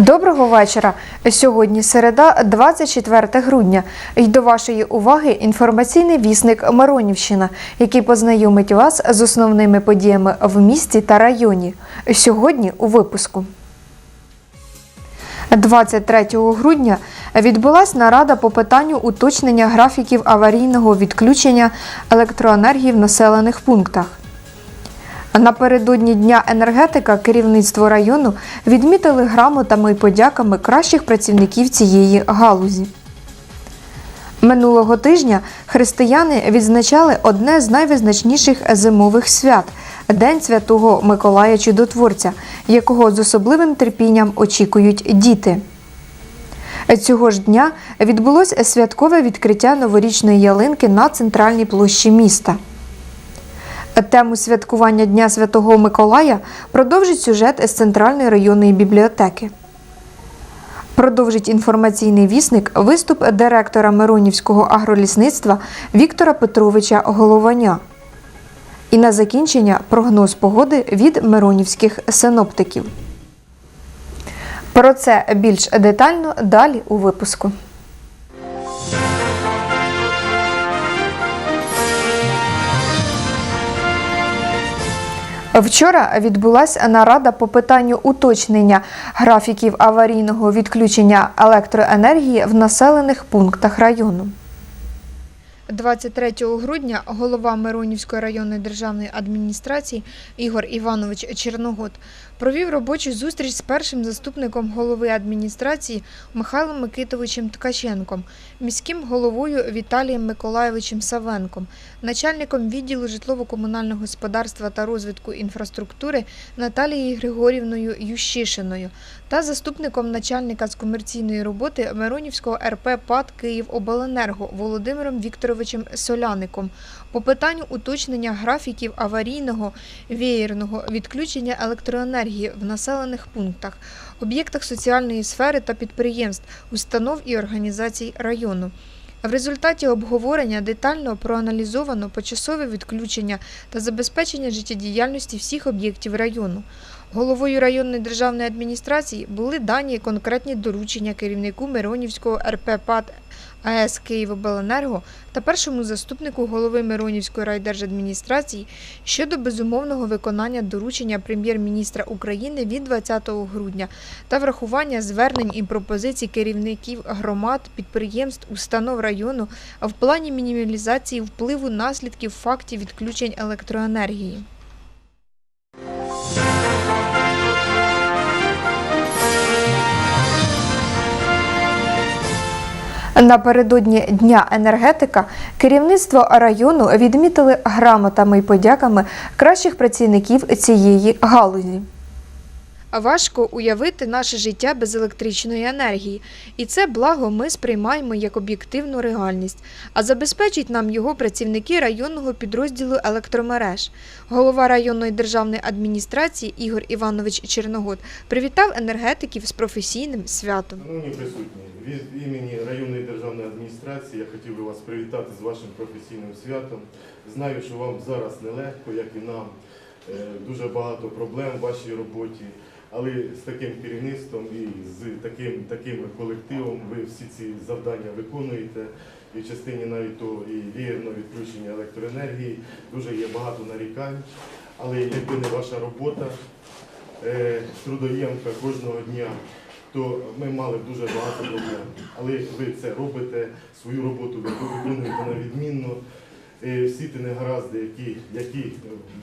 Доброго вечора. Сьогодні середа, 24 грудня. І до вашої уваги інформаційний вісник Миронівщина, який познайомить вас з основними подіями в місті та районі. Сьогодні у випуску. 23 грудня відбулась нарада по питанню уточнення графіків аварійного відключення електроенергії в населених пунктах. Напередодні Дня енергетика керівництво району відмітили грамотами і подяками кращих працівників цієї галузі. Минулого тижня християни відзначали одне з найвизначніших зимових свят День Святого Миколая Чудотворця, якого з особливим терпінням очікують діти. Цього ж дня відбулось святкове відкриття новорічної ялинки на центральній площі міста. Тему святкування Дня Святого Миколая продовжить сюжет з Центральної районної бібліотеки. Продовжить інформаційний вісник виступ директора Миронівського агролісництва Віктора Петровича Голованя. І на закінчення прогноз погоди від миронівських синоптиків. Про це більш детально далі у випуску. Вчора відбулася нарада по питанню уточнення графіків аварійного відключення електроенергії в населених пунктах району. 23 грудня голова Миронівської районної державної адміністрації Ігор Іванович Черногод провів робочу зустріч з першим заступником голови адміністрації Михайлом Микитовичем Ткаченком, міським головою Віталієм Миколаєвичем Савенком, начальником відділу житлово-комунального господарства та розвитку інфраструктури Наталією Григорівною Ющишиною та заступником начальника з комерційної роботи Миронівського РП ПАД «Київобленерго» Володимиром Вікторовичем Соляником по питанню уточнення графіків аварійного веєрного відключення електроенергії в населених пунктах, об'єктах соціальної сфери та підприємств, установ і організацій району. В результаті обговорення детально проаналізовано почасове відключення та забезпечення життєдіяльності всіх об'єктів району. Головою районної державної адміністрації були дані конкретні доручення керівнику Миронівського РП ПАД АЕС «Київобленерго» та першому заступнику голови Миронівської райдержадміністрації щодо безумовного виконання доручення прем'єр-міністра України від 20 грудня та врахування звернень і пропозицій керівників громад, підприємств, установ району в плані мінімалізації впливу наслідків фактів відключень електроенергії. Напередодні Дня енергетика керівництво району відмітили грамотами і подяками кращих працівників цієї галузі. Важко уявити наше життя без електричної енергії, і це благо ми сприймаємо як об'єктивну реальність, а забезпечить нам його працівники районного підрозділу електромереж. Голова районної державної адміністрації Ігор Іванович Черногод привітав енергетиків з професійним святом. Шановні присутні, від імені районної державної адміністрації я хотів би вас привітати з вашим професійним святом. Знаю, що вам зараз нелегко, як і нам. Е, Дуже багато проблем в вашій роботі, але з таким керівництвом і з таким, таким колективом ви всі ці завдання виконуєте. І в частині навіть того і вірного відключення електроенергії дуже є багато нарікань. Але якби не ваша робота, е, трудоємка кожного дня, то ми мали б дуже багато проблем. Але ви це робите, свою роботу ви виконуєте на відмінно. Е, Всі ті негаразди, які, які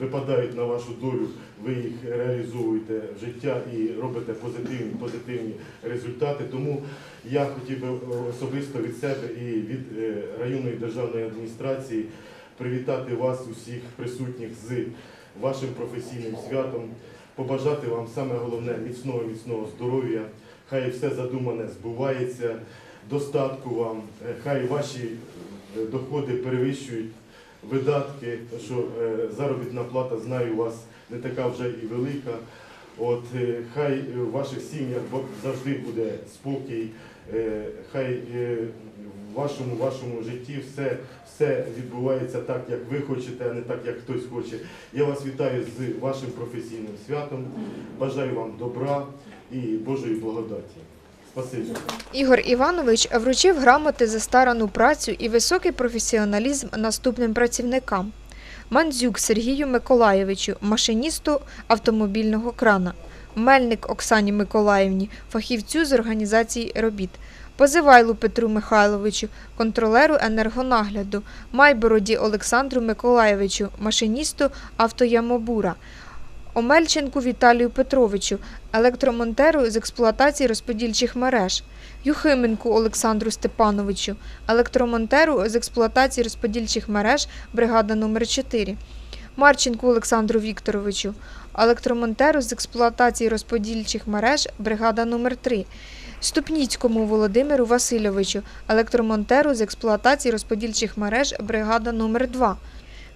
випадають на вашу долю, ви їх реалізовуєте в життя і робите позитивні, позитивні результати. Тому я хотів би особисто від себе і від е, районної державної адміністрації привітати вас усіх присутніх з вашим професійним святом, побажати вам саме головне міцного міцного здоров'я. Хай все задумане збувається, достатку вам, е, хай ваші е, доходи перевищують видатки, що е, заробітна плата, знаю, у вас не така вже і велика. От е, хай в ваших сім'ях завжди буде спокій, е, хай в вашому вашому житті все, все відбувається так, як ви хочете, а не так, як хтось хоче. Я вас вітаю з вашим професійним святом. Бажаю вам добра, і Божої благодаті. Ігор Іванович вручив грамоти за старану працю і високий професіоналізм наступним працівникам. Мандзюк Сергію Миколаєвичу, машиністу автомобільного крана, Мельник Оксані Миколаївні, фахівцю з організації робіт, Позивайлу Петру Михайловичу, контролеру енергонагляду, Майбороді Олександру Миколаєвичу, машиністу автоямобура, Омельченку Віталію Петровичу, електромонтеру з експлуатації розподільчих мереж, Юхименку Олександру Степановичу, електромонтеру з експлуатації розподільчих мереж бригада номер 4 Марченку Олександру Вікторовичу, електромонтеру з експлуатації розподільчих мереж бригада номер 3 Ступніцькому Володимиру Васильовичу, електромонтеру з експлуатації розподільчих мереж бригада номер 2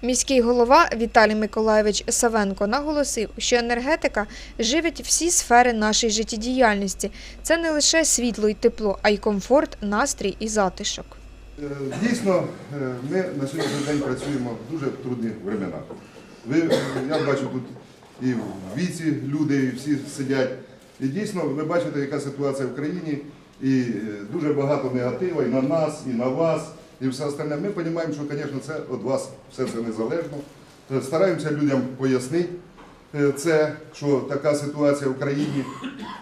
Міський голова Віталій Миколайович Савенко наголосив, що енергетика живить всі сфери нашої життєдіяльності. Це не лише світло і тепло, а й комфорт, настрій і затишок. Е, Дійсно, е, ми на сьогоднішній день працюємо в дуже трудні времена. Ви, е, я бачу тут і в віці люди, і всі сидять. І дійсно, ви бачите, яка ситуація в країні, і дуже багато негативу і на нас, і на вас, і все остальне. Ми розуміємо, що, звісно, це від вас все це незалежно. Е, Стараємося людям пояснити е, це, що така ситуація в країні.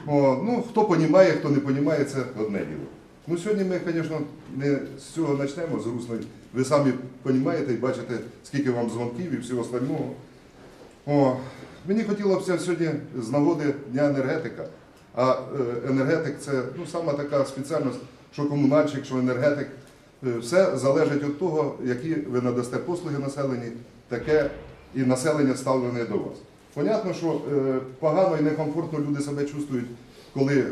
Ну, хто розуміє, хто не розуміє, це одне діло. Ну, сьогодні ми, звісно, не з цього почнемо, з грустної. Ви самі розумієте і бачите, скільки вам дзвонків і всього остального. О, мені хотілося б сьогодні з нагоди Дня енергетика. А е, енергетик це ну, сама така спеціальність, що комунальщик, що енергетик. Е, Все залежить від того, які ви надасте послуги населенні, таке і населення ставлене до вас. Понятно, що е, погано і некомфортно люди себе чувствують, коли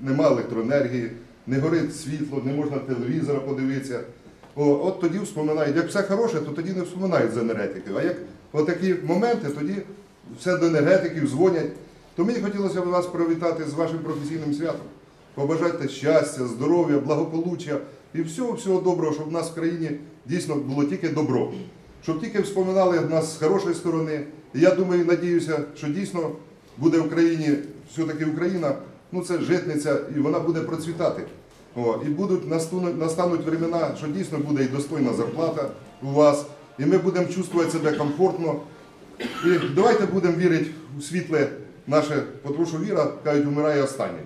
немає електроенергії, не горить світло, не можна телевізора подивитися. От тоді вспоминають, як все хороше, то тоді не вспоминають з енергетики. А як отакі моменти, тоді все до енергетиків дзвонять. То мені хотілося б вас привітати з вашим професійним святом. Побажати щастя, здоров'я, благополуччя і всього, всього доброго, щоб в нас в країні дійсно було тільки добро. Щоб тільки вспоминали нас з хорошої сторони. І я думаю, надіюся, що дійсно буде в країні, все-таки Україна, ну це житниця, і вона буде процвітати. О, і будуть настануть, времена, що дійсно буде і достойна зарплата у вас, і ми будемо чувствувати себе комфортно. І давайте будемо вірити у світле наше, тому що віра, кажуть, умирає останній.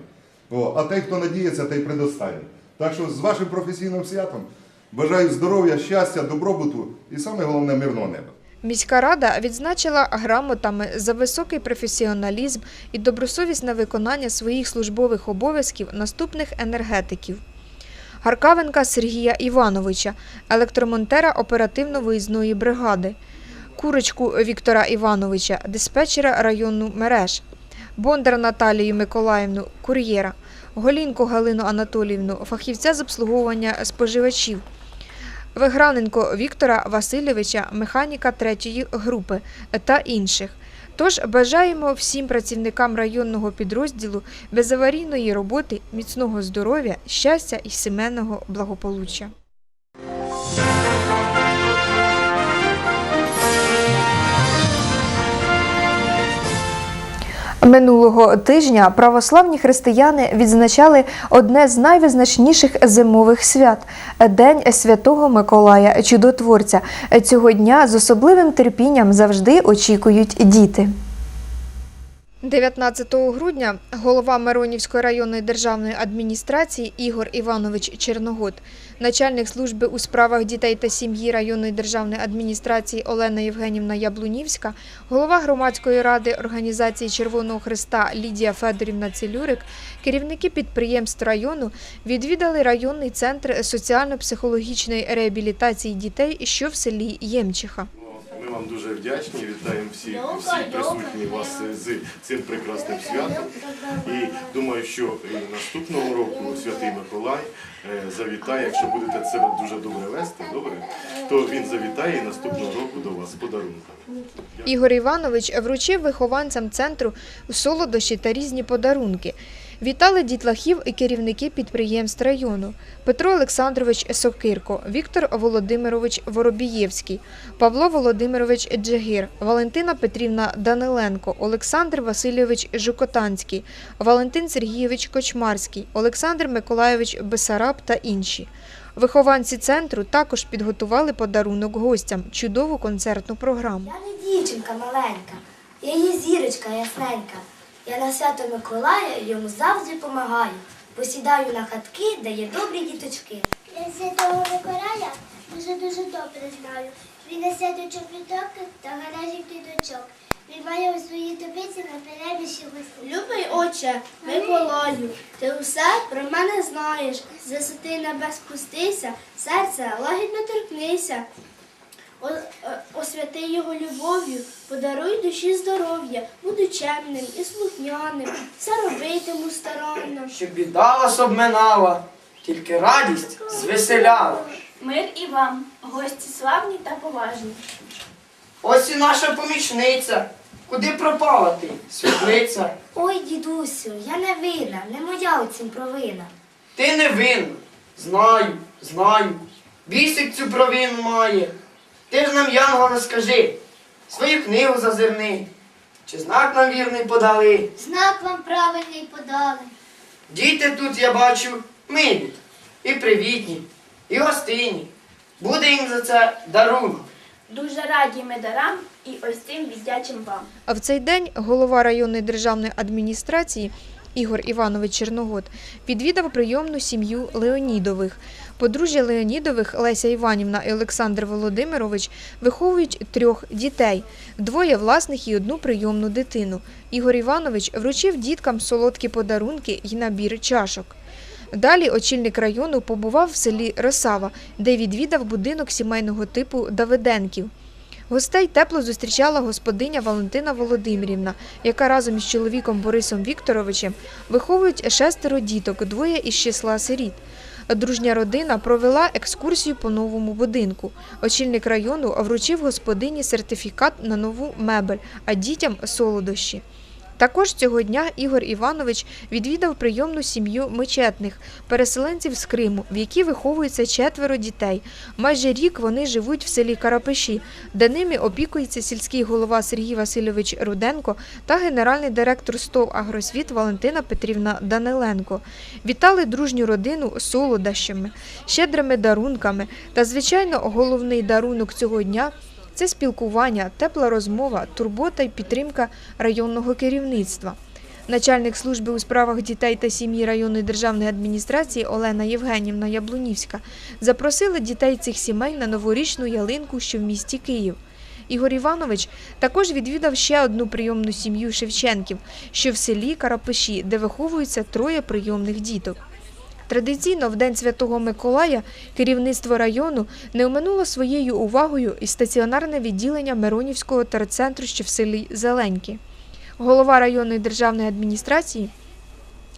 О, а той, хто надіється, той предостанній. Так що з вашим професійним святом бажаю здоров'я, щастя, добробуту і саме головне мирного неба. Міська рада відзначила грамотами за високий професіоналізм і добросовісне виконання своїх службових обов'язків наступних енергетиків. Гаркавенка Сергія Івановича, електромонтера оперативно-виїзної бригади, Курочку Віктора Івановича, диспетчера району мереж, Бондар Наталію Миколаївну, кур'єра, Голінку Галину Анатоліївну, фахівця з обслуговування споживачів, Виграненко Віктора Васильовича, механіка третьої групи та інших. Тож бажаємо всім працівникам районного підрозділу безаварійної роботи, міцного здоров'я, щастя і сімейного благополуччя. Минулого тижня православні християни відзначали одне з найвизначніших зимових свят День Святого Миколая Чудотворця. Цього дня з особливим терпінням завжди очікують діти. 19 грудня голова Миронівської районної державної адміністрації Ігор Іванович Черногод, начальник служби у справах дітей та сім'ї районної державної адміністрації Олена Євгенівна Яблунівська, голова громадської ради організації Червоного Христа Лідія Федорівна Целюрик, керівники підприємств району відвідали районний центр соціально-психологічної реабілітації дітей, що в селі Ємчиха. Вам дуже вдячні, вітаємо всі, всі присутні вас з цим прекрасним святом. І думаю, що і наступного року Святий Миколай е, завітає, якщо будете себе дуже добре вести, добре, то він завітає і наступного року до вас з подарунками. Ігор Іванович вручив вихованцям центру солодощі та різні подарунки. Вітали дітлахів і керівники підприємств району Петро Олександрович Сокирко, Віктор Володимирович Воробієвський, Павло Володимирович Джегір, Валентина Петрівна Даниленко, Олександр Васильович Жукотанський, Валентин Сергійович Кочмарський, Олександр Миколайович Бесараб та інші. Вихованці центру також підготували подарунок гостям чудову концертну програму. Я не дівчинка маленька, я є зірочка ясненька. Я на свято Миколая йому завжди помагаю. Посідаю на хатки, де є добрі діточки. Я святого Миколая дуже-дуже добре знаю. Він несе до чопліток та гаражів діточок. Він має у своїй тобиці на перебіжі гостей. Любий отче, Миколаю, ти усе про мене знаєш. З висоти небес спустися, серце лагідно торкнися. О- е, Освяти його любов'ю, подаруй душі здоров'я, буду чемним і слухняним, все робитиму старанно. Щоб біда вас обминала, тільки радість звеселяла. Мир і вам, гості славні та поважні. Ось і наша помічниця. Куди пропала ти, світлиця? Ой, дідусю, я не винна, не моя у цім провина. Ти не винна. Знаю, знаю. Бісик цю провину має. Ти ж нам, Янгола, скажи, свою книгу зазирни. Чи знак нам вірний подали? Знак вам правильний подали. Діти тут, я бачу, милі, і привітні, і гостинні. Буде їм за це дарунок. Дуже раді ми дарам і ось цим віддячим вам. А в цей день голова районної державної адміністрації Ігор Іванович Черногод відвідав прийомну сім'ю Леонідових. Подружжя Леонідових Леся Іванівна і Олександр Володимирович виховують трьох дітей, двоє власних і одну прийомну дитину. Ігор Іванович вручив діткам солодкі подарунки і набір чашок. Далі очільник району побував в селі Росава, де відвідав будинок сімейного типу Давиденків. Гостей тепло зустрічала господиня Валентина Володимирівна, яка разом із чоловіком Борисом Вікторовичем виховують шестеро діток, двоє із числа сиріт. Дружня родина провела екскурсію по новому будинку. Очільник району вручив господині сертифікат на нову мебель, а дітям солодощі. Також цього дня Ігор Іванович відвідав прийомну сім'ю мечетних, переселенців з Криму, в якій виховується четверо дітей. Майже рік вони живуть в селі Карапеші, де ними опікується сільський голова Сергій Васильович Руденко та генеральний директор СТОВ Агросвіт Валентина Петрівна Даниленко. Вітали дружню родину солодощами, щедрими дарунками та, звичайно, головний дарунок цього дня – це спілкування, тепла розмова, турбота й підтримка районного керівництва. Начальник служби у справах дітей та сім'ї районної державної адміністрації Олена Євгенівна Яблунівська запросила дітей цих сімей на новорічну ялинку, що в місті Київ. Ігор Іванович також відвідав ще одну прийомну сім'ю Шевченків, що в селі Карапеші, де виховуються троє прийомних діток. Традиційно в День Святого Миколая керівництво району не оминуло своєю увагою і стаціонарне відділення Миронівського терцентру, що в селі Зеленьки. Голова районної державної адміністрації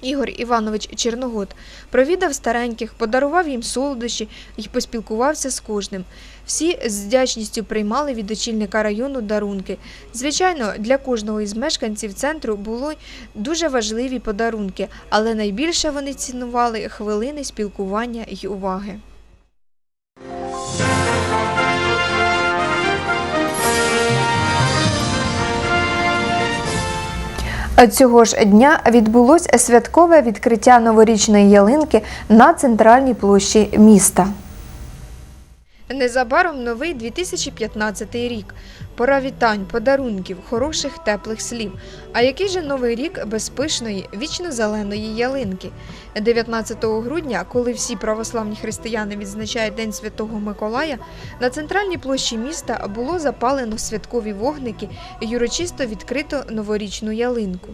Ігор Іванович Черногод провідав стареньких, подарував їм солодощі і поспілкувався з кожним. Всі з вдячністю приймали від очільника району дарунки. Звичайно, для кожного із мешканців центру були дуже важливі подарунки, але найбільше вони цінували хвилини спілкування й уваги. Цього ж дня відбулось святкове відкриття новорічної ялинки на центральній площі міста. Незабаром новий 2015 рік. Пора вітань, подарунків, хороших теплих слів. А який же новий рік без пишної, вічно-зеленої ялинки? 19 грудня, коли всі православні християни відзначають День Святого Миколая, на центральній площі міста було запалено святкові вогники і урочисто відкрито новорічну ялинку.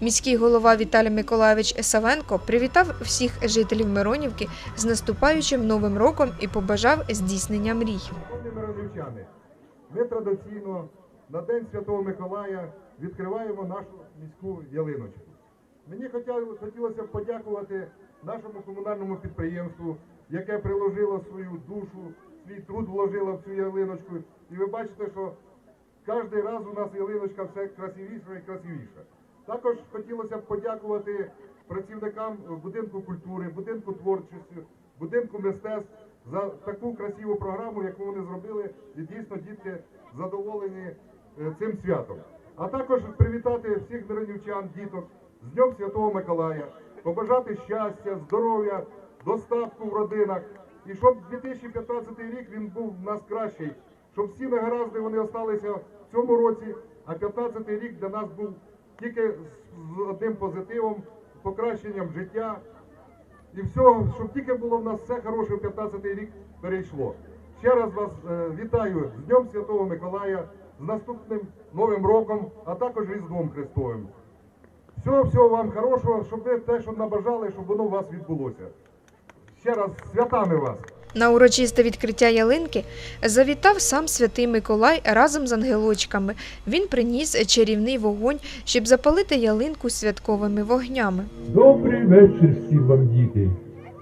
Міський голова Віталій Миколайович Савенко привітав всіх жителів Миронівки з наступаючим новим роком і побажав здійснення мрій. Миронівчани, ми традиційно на День Святого Миколая відкриваємо нашу міську ялиночку. Мені хотілося б подякувати нашому комунальному підприємству, яке приложило свою душу, свій труд вложило в цю ялиночку. І ви бачите, що кожен раз у нас ялиночка все красивіша і красивіша. Також хотілося б подякувати працівникам будинку культури, будинку творчості, будинку мистецтв за таку красиву програму, яку вони зробили, і дійсно дітки задоволені е, цим святом. А також привітати всіх миронівчан, діток з Днем Святого Миколая, побажати щастя, здоров'я, достатку в родинах. І щоб 2015 рік він був в нас кращий, щоб всі негаразди вони осталися в цьому році, а 15 рік для нас був тільки з одним позитивом, покращенням життя. І всього, щоб тільки було в нас все хороше в 15 рік перейшло. Ще раз вас е, вітаю з Днем Святого Миколая, з наступним Новим роком, а також Різдвом Христовим. Всього всього вам хорошого, щоб ви те, що набажали, щоб воно у вас відбулося. Ще раз святами вас! На урочисте відкриття ялинки завітав сам святий Миколай разом з ангелочками. Він приніс чарівний вогонь, щоб запалити ялинку святковими вогнями. Добрий вечір всім вам, діти.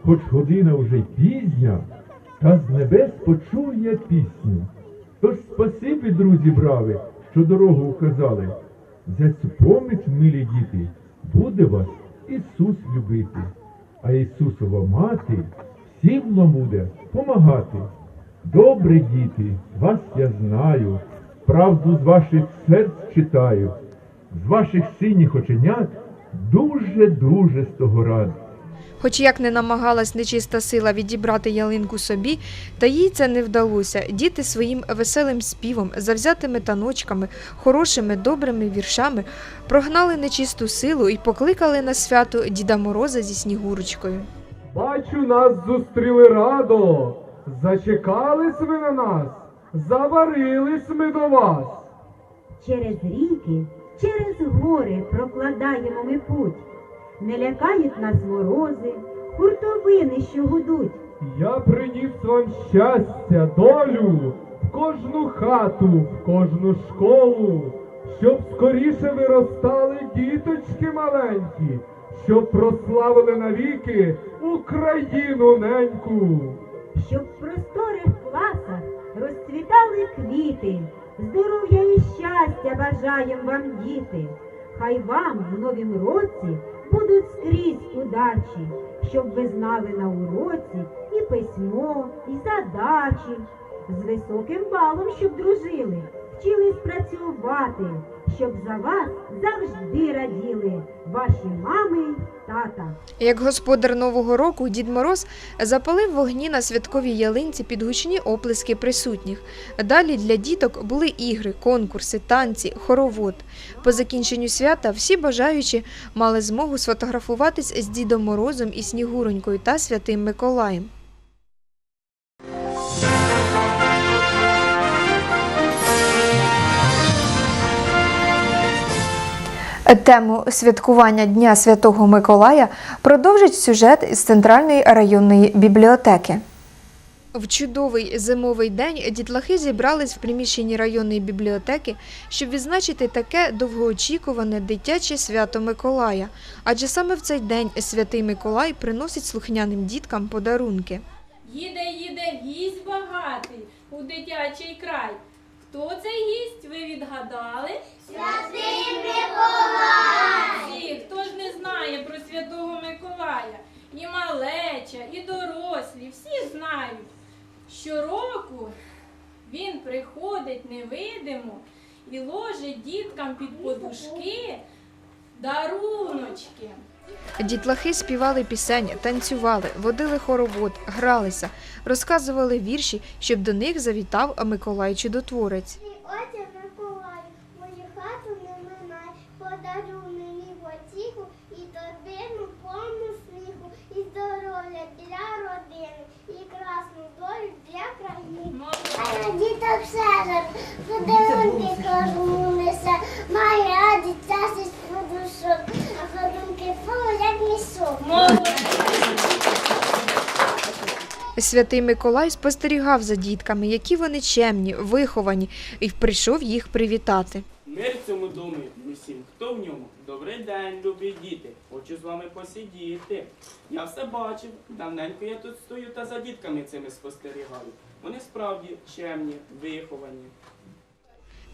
Хоч година вже пізня, та з небес почув я пісню. Тож спасибі, друзі брави, що дорогу указали. За цю поміч, милі діти, буде вас Ісус любити, а Ісусова мати всім буде помагати. Добре, діти, вас я знаю, правду з ваших серць читаю, з ваших синіх оченят дуже-дуже з того рад. Хоч як не намагалась нечиста сила відібрати ялинку собі, та їй це не вдалося. Діти своїм веселим співом, завзятими таночками, хорошими добрими віршами прогнали нечисту силу і покликали на свято Діда Мороза зі Снігурочкою. Бачу, нас зустріли радо. Зачекались ви на нас, заварились ми до вас. Через ріки, через гори прокладаємо ми путь. Не лякають нас морози, хуртовини, що гудуть. Я приніс вам щастя, долю в кожну хату, в кожну школу, щоб скоріше виростали діточки маленькі, щоб прославили навіки Україну неньку. Щоб в просторих класах розцвітали квіти, здоров'я і щастя бажаєм вам, діти. Хай вам в новім році будуть скрізь удачі, щоб ви знали на уроці і письмо, і задачі. З високим балом, щоб дружили, вчились працювати, щоб за вас завжди раділи ваші мами тата. Як господар Нового року, Дід Мороз запалив вогні на святковій ялинці під гучні оплески присутніх. Далі для діток були ігри, конкурси, танці, хоровод. По закінченню свята всі бажаючі мали змогу сфотографуватись з Дідом Морозом і Снігуронькою та Святим Миколаєм. Тему святкування Дня Святого Миколая продовжить сюжет із центральної районної бібліотеки. В чудовий зимовий день дітлахи зібрались в приміщенні районної бібліотеки, щоб відзначити таке довгоочікуване дитяче свято Миколая. Адже саме в цей день святий Миколай приносить слухняним діткам подарунки. Їде, їде гість багатий у дитячий край. Хто цей гість, ви відгадали? Святий Миколай! Всі, хто ж не знає про святого Миколая? І малеча, і дорослі, всі знають. Щороку він приходить невидимо і ложить діткам під подушки даруночки. Дітлахи співали пісень, танцювали, водили хоровод, гралися, розказували вірші, щоб до них завітав Миколай Чудотворець. Отже, Миколаю, мою хату не минай, подаруй мені потіху і торбину повну сміху, і здоров'я для родини, і красну долю для країни. А діток все подарунки кожному несе, має радість тасить подушок, а як місок. Святий Миколай спостерігав за дітками, які вони чемні, виховані, і прийшов їх привітати. Мир в цьому домі усім, хто в ньому. Добрий день, любі діти. Хочу з вами посидіти. Я все бачив. Давненько я тут стою та за дітками цими спостерігаю. Вони справді чемні, виховані.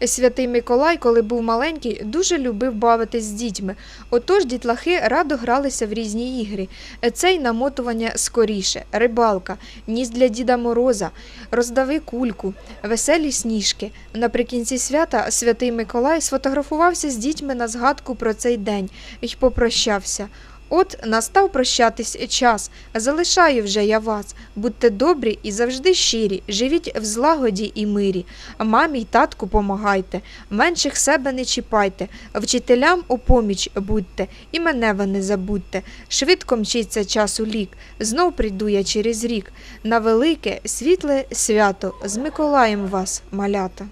Святий Миколай, коли був маленький, дуже любив бавитись з дітьми. Отож дітлахи радо гралися в різні ігри. Це й намотування скоріше, рибалка, ніс для Діда Мороза, роздави кульку, веселі сніжки. Наприкінці свята святий Миколай сфотографувався з дітьми на згадку про цей день і попрощався. От настав прощатись час. Залишаю вже я вас. Будьте добрі і завжди щирі, живіть в злагоді і мирі. Мамі й татку помагайте, менших себе не чіпайте, вчителям у поміч будьте, і мене ви не забудьте. Швидко мчиться часу лік, знов прийду я через рік. На велике світле свято з Миколаєм вас, малята.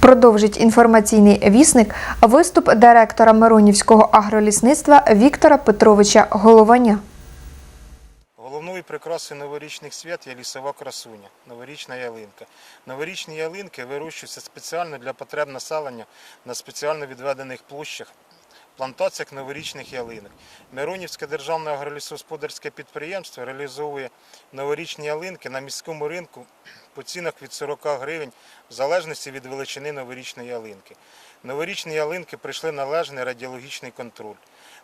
Продовжить інформаційний вісник виступ директора Миронівського агролісництва Віктора Петровича Голованя. Головною прикрасою новорічних свят є лісова красуня, новорічна ялинка. Новорічні ялинки вирощуються спеціально для потреб населення на спеціально відведених площах, плантаціях новорічних ялинок. Миронівське державне агролісогосподарське підприємство реалізовує новорічні ялинки на міському ринку по цінах від 40 гривень в залежності від величини новорічної ялинки. Новорічні ялинки прийшли належний радіологічний контроль.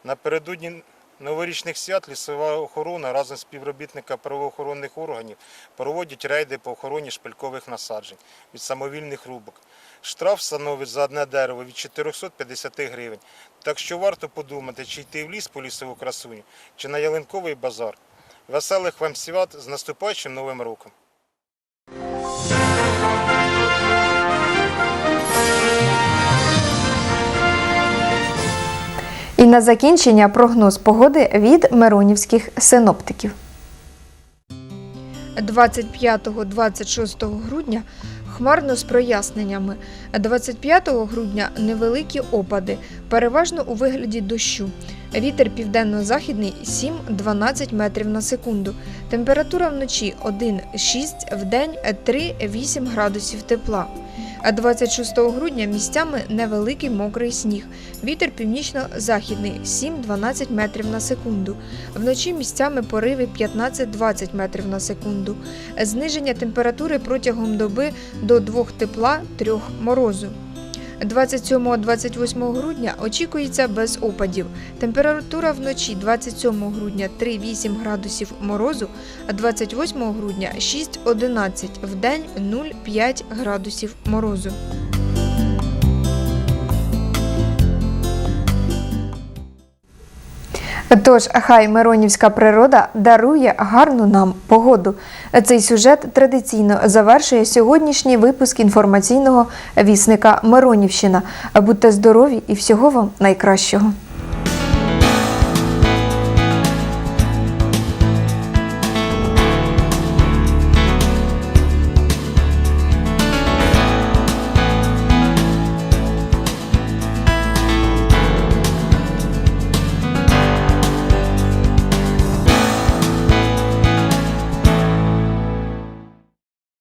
Напередодні новорічних свят лісова охорона разом з співробітниками правоохоронних органів проводять рейди по охороні шпилькових насаджень від самовільних рубок. Штраф становить за одне дерево від 450 гривень. Так що варто подумати, чи йти в ліс по лісову красуню, чи на ялинковий базар. Веселих вам свят з наступаючим новим роком! І на закінчення прогноз погоди від миронівських синоптиків. 25-26 грудня хмарно з проясненнями. 25 грудня невеликі опади, переважно у вигляді дощу. Вітер південно-західний 7-12 метрів на секунду. Температура вночі 1-6, вдень 3-8 градусів тепла. А 26 грудня місцями невеликий мокрий сніг. Вітер північно-західний 7-12 метрів на секунду. Вночі місцями пориви 15-20 метрів на секунду. Зниження температури протягом доби до 2 тепла 3 морозу. 27-28 грудня очікується без опадів. Температура вночі 27 грудня 3-8 градусів морозу, а 28 грудня 6-11, день 0,5 градусів морозу. Тож, хай Миронівська природа дарує гарну нам погоду. Цей сюжет традиційно завершує сьогоднішній випуск інформаційного вісника Миронівщина. Будьте здорові і всього вам найкращого.